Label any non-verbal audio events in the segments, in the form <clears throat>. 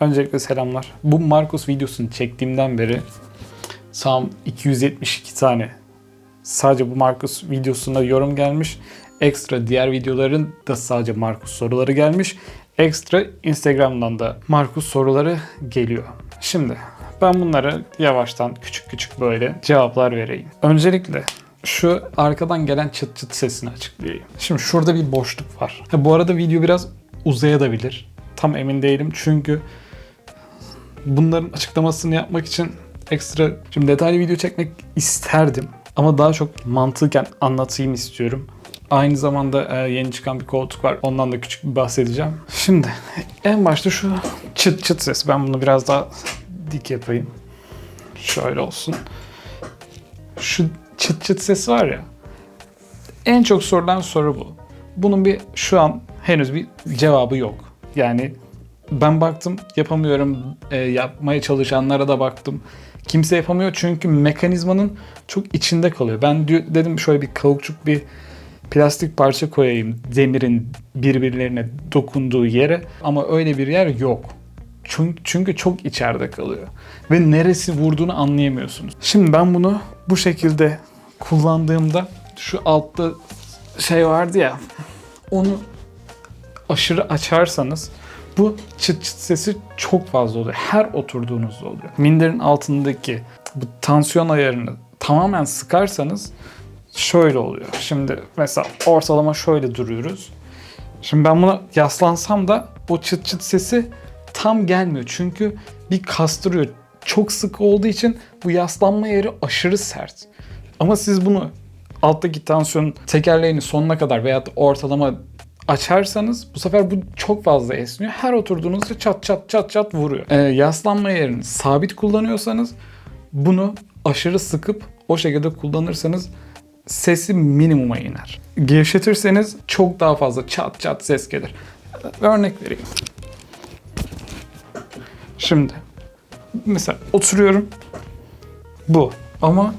Öncelikle selamlar. Bu Marcos videosunu çektiğimden beri tam 272 tane sadece bu Marcos videosunda yorum gelmiş. Ekstra diğer videoların da sadece Marcos soruları gelmiş. Ekstra Instagram'dan da Marcos soruları geliyor. Şimdi ben bunları yavaştan küçük küçük böyle cevaplar vereyim. Öncelikle şu arkadan gelen çıt çıt sesini açıklayayım. Şimdi şurada bir boşluk var. Ha, bu arada video biraz uzayabilir. Tam emin değilim çünkü bunların açıklamasını yapmak için ekstra şimdi detaylı video çekmek isterdim ama daha çok mantıken anlatayım istiyorum. Aynı zamanda e, yeni çıkan bir koltuk var. Ondan da küçük bir bahsedeceğim. Şimdi en başta şu çıt çıt ses. Ben bunu biraz daha dik yapayım. Şöyle olsun. Şu çıt çıt ses var ya. En çok sorulan soru bu. Bunun bir şu an henüz bir cevabı yok. Yani ben baktım yapamıyorum. E, yapmaya çalışanlara da baktım. Kimse yapamıyor çünkü mekanizmanın çok içinde kalıyor. Ben dedim şöyle bir kauçuk bir plastik parça koyayım demirin birbirlerine dokunduğu yere ama öyle bir yer yok. Çünkü, çünkü çok içeride kalıyor. Ve neresi vurduğunu anlayamıyorsunuz. Şimdi ben bunu bu şekilde kullandığımda şu altta şey vardı ya onu aşırı açarsanız bu çıt çıt sesi çok fazla oluyor. Her oturduğunuzda oluyor. Minderin altındaki bu tansiyon ayarını tamamen sıkarsanız şöyle oluyor. Şimdi mesela ortalama şöyle duruyoruz. Şimdi ben buna yaslansam da o çıt çıt sesi tam gelmiyor. Çünkü bir kastırıyor. Çok sık olduğu için bu yaslanma yeri aşırı sert. Ama siz bunu alttaki tansiyon tekerleğini sonuna kadar veya ortalama açarsanız bu sefer bu çok fazla esniyor. Her oturduğunuzda çat çat çat çat vuruyor. Ee, yaslanma yerini sabit kullanıyorsanız bunu aşırı sıkıp o şekilde kullanırsanız sesi minimuma iner. Gevşetirseniz çok daha fazla çat çat ses gelir. Örnek vereyim. Şimdi mesela oturuyorum bu ama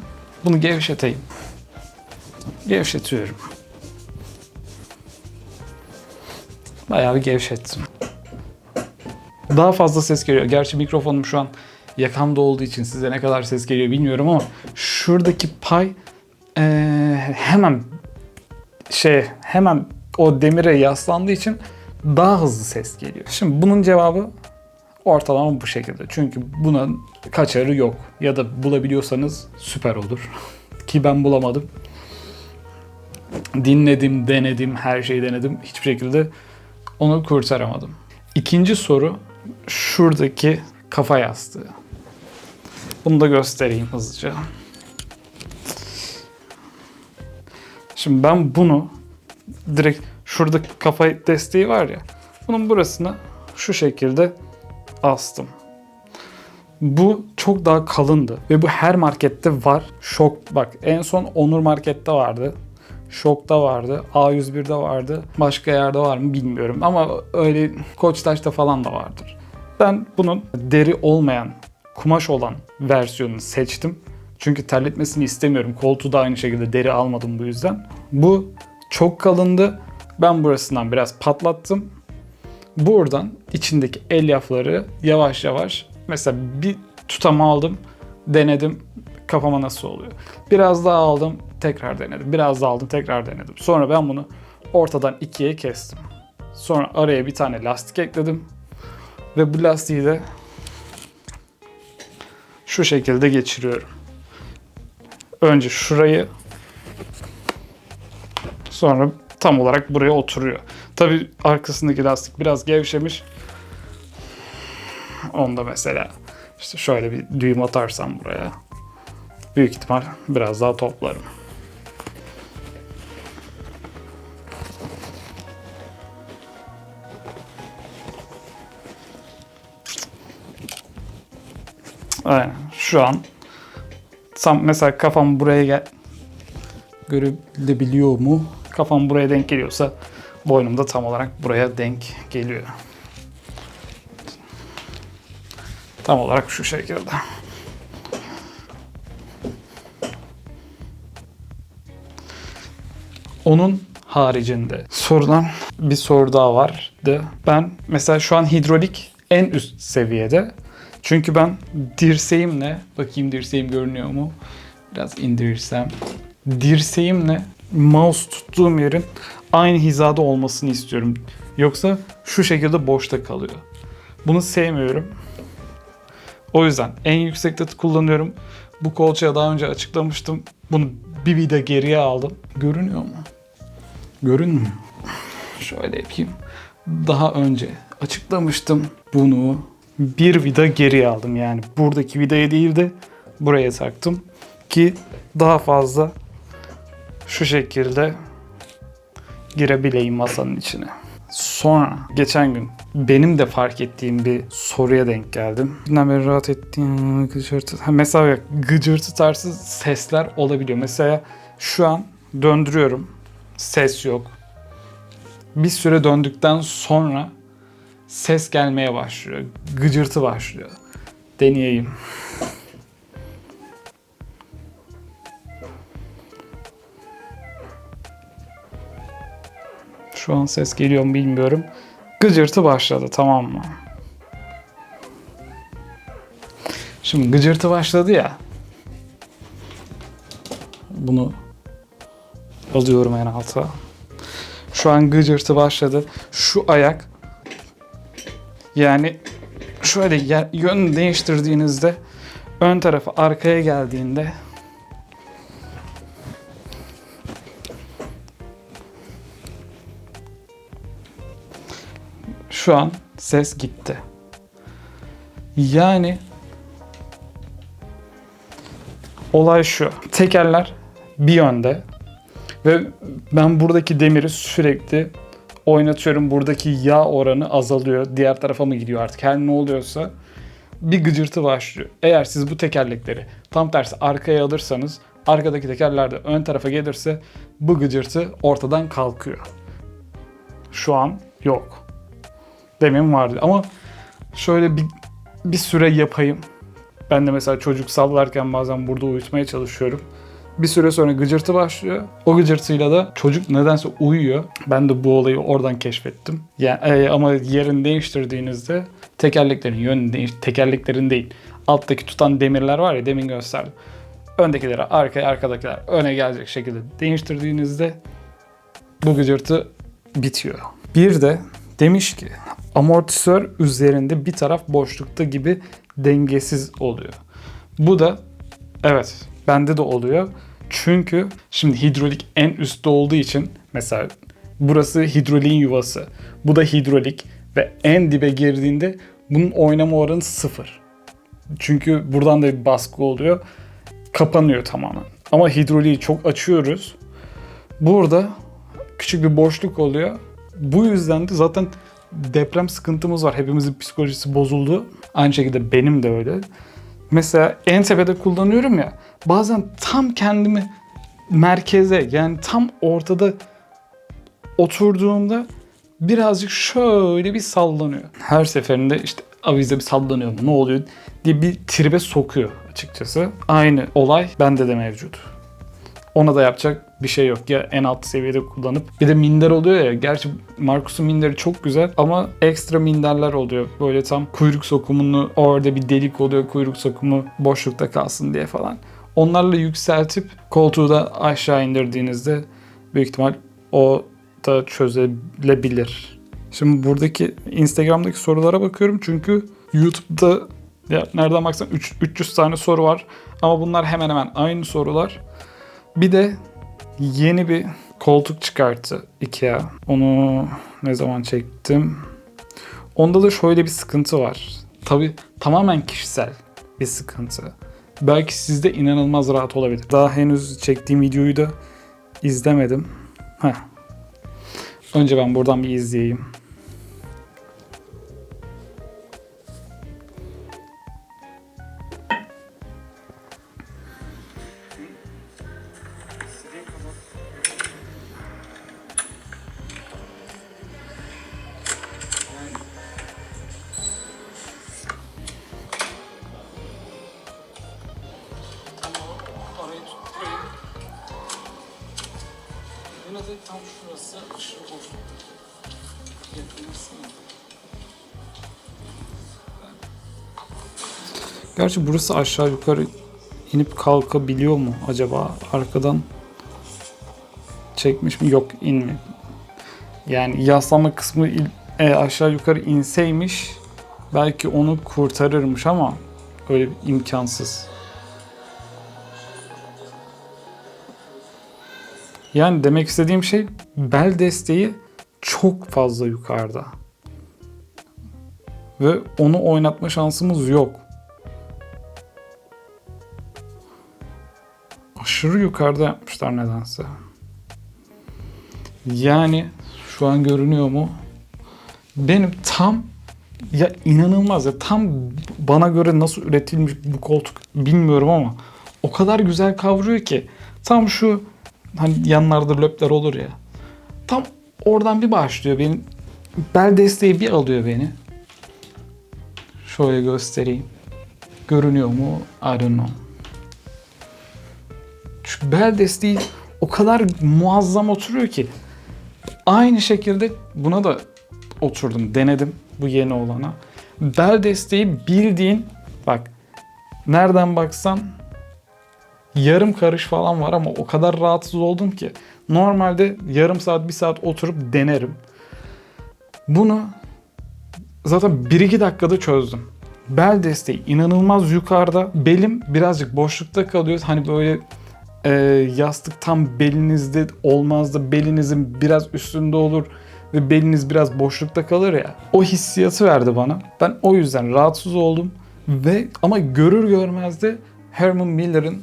bunu gevşeteyim. Gevşetiyorum. Bayağı bir gevşettim. Daha fazla ses geliyor. Gerçi mikrofonum şu an yakamda olduğu için size ne kadar ses geliyor bilmiyorum ama şuradaki pay eee, hemen şey hemen o demire yaslandığı için daha hızlı ses geliyor. Şimdi bunun cevabı ortalama bu şekilde. Çünkü bunun kaçarı yok. Ya da bulabiliyorsanız süper olur. <laughs> Ki ben bulamadım. Dinledim, denedim, her şeyi denedim. Hiçbir şekilde onu kurtaramadım. İkinci soru şuradaki kafa yastığı. Bunu da göstereyim hızlıca. Şimdi ben bunu direkt şurada kafa desteği var ya. Bunun burasına şu şekilde astım. Bu çok daha kalındı ve bu her markette var. Şok bak en son Onur markette vardı. Şok'ta vardı. A101'de vardı. Başka yerde var mı bilmiyorum ama öyle Koçtaş'ta falan da vardır. Ben bunun deri olmayan, kumaş olan versiyonunu seçtim. Çünkü terletmesini istemiyorum. Koltuğu da aynı şekilde deri almadım bu yüzden. Bu çok kalındı. Ben burasından biraz patlattım. Buradan içindeki elyafları yavaş yavaş mesela bir tutam aldım, denedim kafama nasıl oluyor. Biraz daha aldım, tekrar denedim. Biraz daha aldım, tekrar denedim. Sonra ben bunu ortadan ikiye kestim. Sonra araya bir tane lastik ekledim. Ve bu lastiği de şu şekilde geçiriyorum. Önce şurayı sonra tam olarak buraya oturuyor. Tabi arkasındaki lastik biraz gevşemiş. Onda mesela işte şöyle bir düğüm atarsam buraya büyük ihtimal biraz daha toplarım. Aynen. Şu an tam mesela kafam buraya gel görebiliyor mu? Kafam buraya denk geliyorsa boynum da tam olarak buraya denk geliyor. Tam olarak şu şekilde. Onun haricinde sorulan bir soru daha vardı. Ben mesela şu an hidrolik en üst seviyede. Çünkü ben dirseğimle, bakayım dirseğim görünüyor mu? Biraz indirirsem. Dirseğimle mouse tuttuğum yerin aynı hizada olmasını istiyorum. Yoksa şu şekilde boşta kalıyor. Bunu sevmiyorum. O yüzden en yüksekte kullanıyorum. Bu kolçaya daha önce açıklamıştım. Bunu bir vida geriye aldım. Görünüyor mu? Görünmüyor. Şöyle yapayım. Daha önce açıklamıştım. Bunu bir vida geriye aldım. Yani buradaki vidaya değil de buraya taktım. Ki daha fazla şu şekilde girebileyim masanın içine. Sonra geçen gün benim de fark ettiğim bir soruya denk geldim. Günden beri rahat ettiğim gıcırtı. Ha, mesela gıcırtı tarzı sesler olabiliyor. Mesela şu an döndürüyorum. Ses yok. Bir süre döndükten sonra ses gelmeye başlıyor. Gıcırtı başlıyor. Deneyeyim. Şu an ses geliyor mu bilmiyorum. Gıcırtı başladı tamam mı? Şimdi gıcırtı başladı ya. Bunu alıyorum en alta. Şu an gıcırtı başladı. Şu ayak yani şöyle yön değiştirdiğinizde ön tarafı arkaya geldiğinde şu an ses gitti. Yani olay şu. Tekerler bir yönde ve ben buradaki demiri sürekli oynatıyorum. Buradaki yağ oranı azalıyor. Diğer tarafa mı gidiyor artık her ne oluyorsa bir gıcırtı başlıyor. Eğer siz bu tekerlekleri tam tersi arkaya alırsanız arkadaki tekerler de ön tarafa gelirse bu gıcırtı ortadan kalkıyor. Şu an yok. Demin vardı ama şöyle bir, bir süre yapayım. Ben de mesela çocuk sallarken bazen burada uyutmaya çalışıyorum. Bir süre sonra gıcırtı başlıyor. O gıcırtıyla da çocuk nedense uyuyor. Ben de bu olayı oradan keşfettim. Yani, e, ama yerini değiştirdiğinizde tekerleklerin yönünü değiş tekerleklerin değil. Alttaki tutan demirler var ya demin gösterdim. Öndekileri arkaya, arkadakiler öne gelecek şekilde değiştirdiğinizde bu gıcırtı bitiyor. Bir de demiş ki amortisör üzerinde bir taraf boşlukta gibi dengesiz oluyor. Bu da evet bende de oluyor. Çünkü şimdi hidrolik en üstte olduğu için mesela burası hidroliğin yuvası. Bu da hidrolik ve en dibe girdiğinde bunun oynama oranı sıfır. Çünkü buradan da bir baskı oluyor. Kapanıyor tamamen. Ama hidroliği çok açıyoruz. Burada küçük bir boşluk oluyor. Bu yüzden de zaten deprem sıkıntımız var. Hepimizin psikolojisi bozuldu. Aynı şekilde benim de öyle. Mesela en tepede kullanıyorum ya. Bazen tam kendimi merkeze yani tam ortada oturduğumda birazcık şöyle bir sallanıyor. Her seferinde işte avize bir sallanıyor mu ne oluyor diye bir tribe sokuyor açıkçası. Aynı olay bende de mevcut. Ona da yapacak bir şey yok. Ya en alt seviyede kullanıp bir de minder oluyor ya. Gerçi Markus'un minderi çok güzel ama ekstra minderler oluyor. Böyle tam kuyruk sokumunu orada bir delik oluyor. Kuyruk sokumu boşlukta kalsın diye falan. Onlarla yükseltip koltuğu da aşağı indirdiğinizde büyük ihtimal o da çözülebilir. Şimdi buradaki Instagram'daki sorulara bakıyorum çünkü YouTube'da ya nereden baksan üç- 300 tane soru var ama bunlar hemen hemen aynı sorular. Bir de yeni bir koltuk çıkarttı IKEA. Onu ne zaman çektim? Onda da şöyle bir sıkıntı var. Tabi tamamen kişisel bir sıkıntı. Belki sizde inanılmaz rahat olabilir. Daha henüz çektiğim videoyu da izlemedim. Heh. Önce ben buradan bir izleyeyim. Gerçi burası aşağı yukarı inip kalkabiliyor mu acaba? Arkadan çekmiş mi? Yok inmiyor. Yani yaslama kısmı e, aşağı yukarı inseymiş belki onu kurtarırmış ama öyle imkansız. Yani demek istediğim şey bel desteği çok fazla yukarıda. Ve onu oynatma şansımız yok. Aşırı yukarıda yapmışlar nedense. Yani şu an görünüyor mu? Benim tam ya inanılmaz ya tam bana göre nasıl üretilmiş bu koltuk bilmiyorum ama o kadar güzel kavruyor ki tam şu hani yanlarda löpler olur ya. Tam oradan bir başlıyor benim. Bel desteği bir alıyor beni. Şöyle göstereyim. Görünüyor mu? I don't know. Şu bel desteği o kadar muazzam oturuyor ki. Aynı şekilde buna da oturdum denedim bu yeni olana. Bel desteği bildiğin bak nereden baksan yarım karış falan var ama o kadar rahatsız oldum ki normalde yarım saat bir saat oturup denerim. Bunu zaten 1-2 dakikada çözdüm. Bel desteği inanılmaz yukarıda. Belim birazcık boşlukta kalıyor. Hani böyle e, yastık tam belinizde olmaz da belinizin biraz üstünde olur ve beliniz biraz boşlukta kalır ya. O hissiyatı verdi bana. Ben o yüzden rahatsız oldum ve ama görür görmez de Herman Miller'ın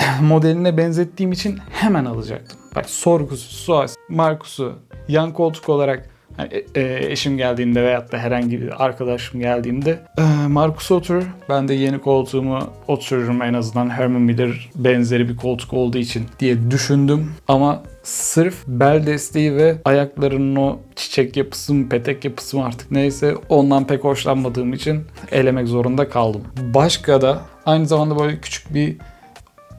<clears throat> modeline benzettiğim için hemen alacaktım. Bak sorgusu, sual, Markus'u yan koltuk olarak hani, e, e, eşim geldiğinde veyahut da herhangi bir arkadaşım geldiğinde e, Markus'a oturur. Ben de yeni koltuğumu otururum en azından Herman Miller benzeri bir koltuk olduğu için diye düşündüm. Ama sırf bel desteği ve ayaklarının o çiçek yapısı mı, petek yapısı mı artık neyse ondan pek hoşlanmadığım için elemek zorunda kaldım. Başka da aynı zamanda böyle küçük bir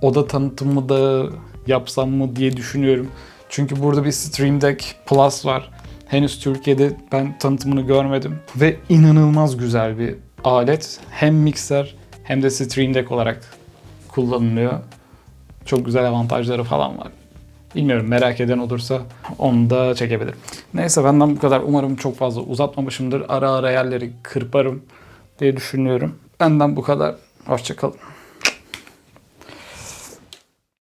oda tanıtımı da yapsam mı diye düşünüyorum. Çünkü burada bir Stream Deck Plus var. Henüz Türkiye'de ben tanıtımını görmedim. Ve inanılmaz güzel bir alet. Hem mikser hem de Stream Deck olarak kullanılıyor. Çok güzel avantajları falan var. Bilmiyorum merak eden olursa onu da çekebilirim. Neyse benden bu kadar. Umarım çok fazla uzatmamışımdır. Ara ara yerleri kırparım diye düşünüyorum. Benden bu kadar. Hoşçakalın.